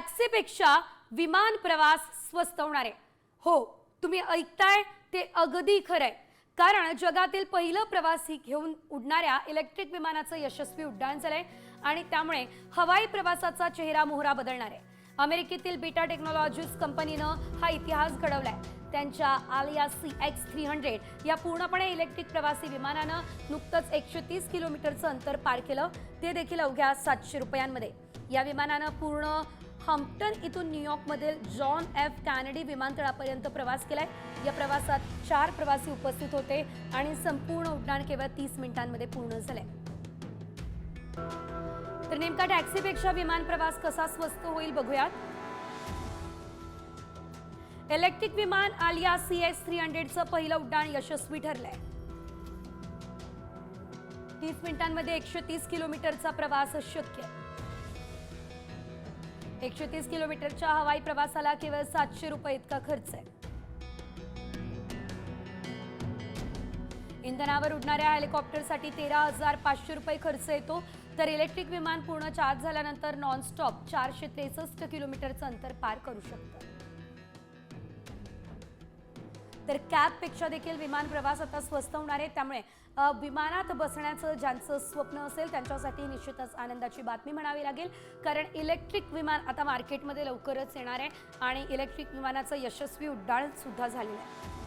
टॅक्सीपेक्षा विमान प्रवास स्वस्त होणार आहे. हो तुम्ही ऐकताय ते अगदी खरं आहे कारण जगातील पहिलं प्रवासी घेऊन उडणाऱ्या इलेक्ट्रिक विमानाचं यशस्वी उड्डाण झालंय आणि त्यामुळे हवाई प्रवासाचा चेहरा मोहरा बदलणार आहे. अमेरिकेतील बीटा टेक्नॉलॉजीज कंपनीनं हा इतिहास घडवलाय. त्यांच्या Alia C X three hundred या पूर्णपणे इलेक्ट्रिक प्रवासी विमानानं नुकतंच एकशे तीस किलोमीटरचं अंतर पार केलं. ते देखील अवघ्या सातशे रुपयांमध्ये. या विमानानं पूर्ण हम्प्टन इथून न्यूयॉर्कमधील जॉन एफ कॅनेडी विमानतळापर्यंत प्रवास केलाय. या प्रवासात चार प्रवासी उपस्थित होते आणि संपूर्ण उड्डाण केवळ तीस मिनिटांमध्ये पूर्ण झालंय. तर नेमका टॅक्सीपेक्षा विमान प्रवास कसा स्वस्त होईल बघूयात. इलेक्ट्रिक विमान आलिया सी एस थ्री हंड्रेडचं पहिलं उड्डाण यशस्वी ठरलंय. तीस मिनिटांमध्ये एकशे तीस किलोमीटरचा प्रवास शक्य आहे. एकशे तीस किलोमीटरच्या हवाई प्रवासाला केवळ सातशे रुपये इतका खर्च आहे. इंधनावर उडणाऱ्या हेलिकॉप्टरसाठी तेरा हजार पाचशे रुपये खर्च येतो तर इलेक्ट्रिक विमान पूर्ण चार्ज झाल्यानंतर नॉनस्टॉप चारशे त्रेसष्ट किलोमीटरचं अंतर पार करू शकतं. तर कॅबपेक्षा देखील विमान प्रवास आता स्वस्त होणार आहे. त्यामुळे विमानात बसण्याचं ज्यांचं स्वप्न असेल त्यांच्यासाठी निश्चितच आनंदाची बातमी म्हणावी लागेल. कारण इलेक्ट्रिक विमान आता मार्केटमध्ये लवकरच येणार आहे आणि इलेक्ट्रिक विमानाचं यशस्वी उड्डाण सुद्धा झालेलं आहे.